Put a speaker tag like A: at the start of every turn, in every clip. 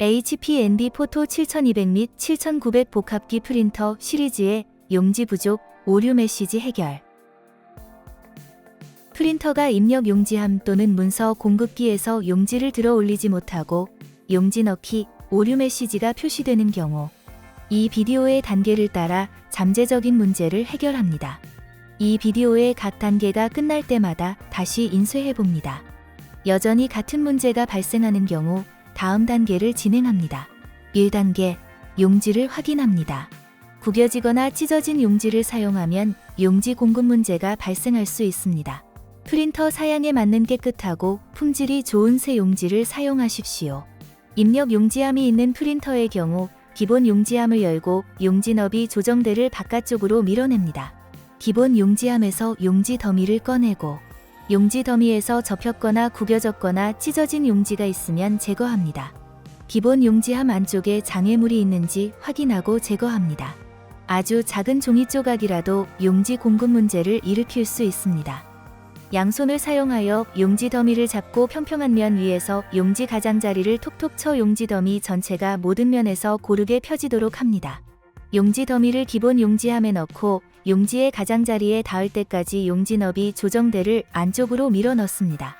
A: HP NB 포토 7200 및 7900 복합기 프린터 시리즈의 용지 부족, 오류 메시지 해결. 프린터가 입력 용지함 또는 문서 공급기에서 용지를 들어 올리지 못하고 용지 넣기, 오류 메시지가 표시되는 경우 이 비디오의 단계를 따라 잠재적인 문제를 해결합니다. 이 비디오의 각 단계가 끝날 때마다 다시 인쇄해 봅니다. 여전히 같은 문제가 발생하는 경우 다음 단계를 진행합니다. 1단계 용지를 확인합니다. 구겨지거나 찢어진 용지를 사용하면 용지 공급 문제가 발생할 수 있습니다. 프린터 사양에 맞는 깨끗하고 품질이 좋은 새 용지를 사용하십시오. 입력 용지함이 있는 프린터의 경우 기본 용지함을 열고 용지 너비 조정대를 바깥쪽으로 밀어냅니다. 기본 용지함에서 용지 더미를 꺼내고 용지 더미에서 접혔거나 구겨졌거나 찢어진 용지가 있으면 제거합니다. 기본 용지함 안쪽에 장애물이 있는지 확인하고 제거합니다. 아주 작은 종이 조각이라도 용지 공급 문제를 일으킬 수 있습니다. 양손을 사용하여 용지 더미를 잡고 평평한 면 위에서 용지 가장자리를 톡톡 쳐 용지 더미 전체가 모든 면에서 고르게 펴지도록 합니다. 용지 더미를 기본 용지함에 넣고 용지의 가장자리에 닿을 때까지 용지 너비 조정대를 안쪽으로 밀어 넣습니다.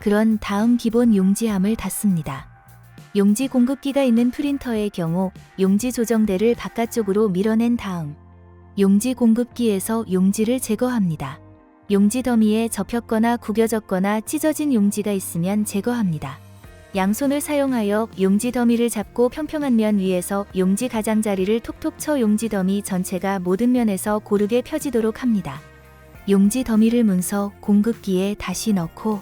A: 그런 다음 기본 용지함을 닫습니다. 용지 공급기가 있는 프린터의 경우 용지 조정대를 바깥쪽으로 밀어낸 다음 용지 공급기에서 용지를 제거합니다. 용지 더미에 접혔거나 구겨졌거나 찢어진 용지가 있으면 제거합니다. 양손을 사용하여 용지 더미를 잡고 평평한 면 위에서 용지 가장자리를 톡톡 쳐 용지 더미 전체가 모든 면에서 고르게 펴지도록 합니다. 용지 더미를 문서 공급기에 다시 넣고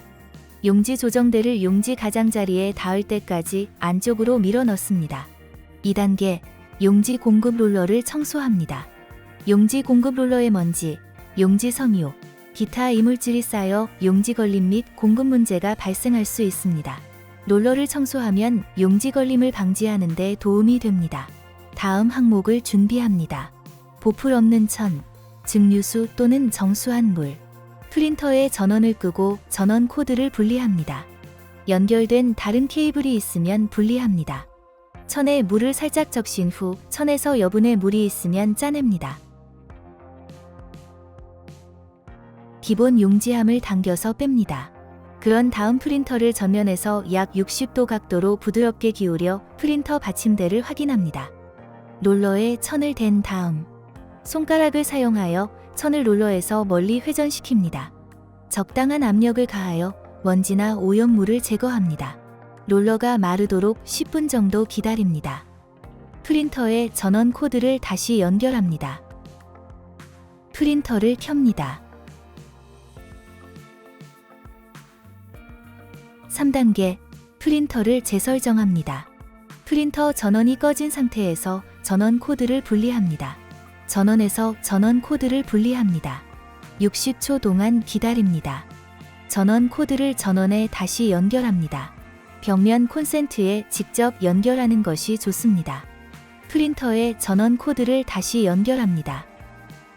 A: 용지 조정대를 용지 가장자리에 닿을 때까지 안쪽으로 밀어 넣습니다. 2단계 용지 공급 롤러를 청소합니다. 용지 공급 롤러의 먼지, 용지 섬유, 기타 이물질이 쌓여 용지 걸림 및 공급 문제가 발생할 수 있습니다. 롤러를 청소하면 용지 걸림을 방지하는 데 도움이 됩니다. 다음 항목을 준비합니다. 보풀 없는 천, 증류수 또는 정수한 물. 프린터의 전원을 끄고 전원 코드를 분리합니다. 연결된 다른 케이블이 있으면 분리합니다. 천에 물을 살짝 적신 후 천에서 여분의 물이 있으면 짜냅니다. 기본 용지함을 당겨서 뺍니다. 그런 다음 프린터를 전면에서 약 60도 각도로 부드럽게 기울여 프린터 받침대를 확인합니다. 롤러에 천을 댄 다음 손가락을 사용하여 천을 롤러에서 멀리 회전시킵니다. 적당한 압력을 가하여 먼지나 오염물을 제거합니다. 롤러가 마르도록 10분 정도 기다립니다. 프린터에 전원 코드를 다시 연결합니다. 프린터를 켭니다. 3단계 프린터를 재설정합니다. 프린터 전원이 꺼진 상태에서 전원 코드를 분리합니다. 전원에서 전원 코드를 분리합니다. 60초 동안 기다립니다. 전원 코드를 전원에 다시 연결합니다. 벽면 콘센트에 직접 연결하는 것이 좋습니다. 프린터에 전원 코드를 다시 연결합니다.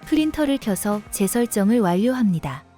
A: 프린터를 켜서 재설정을 완료합니다.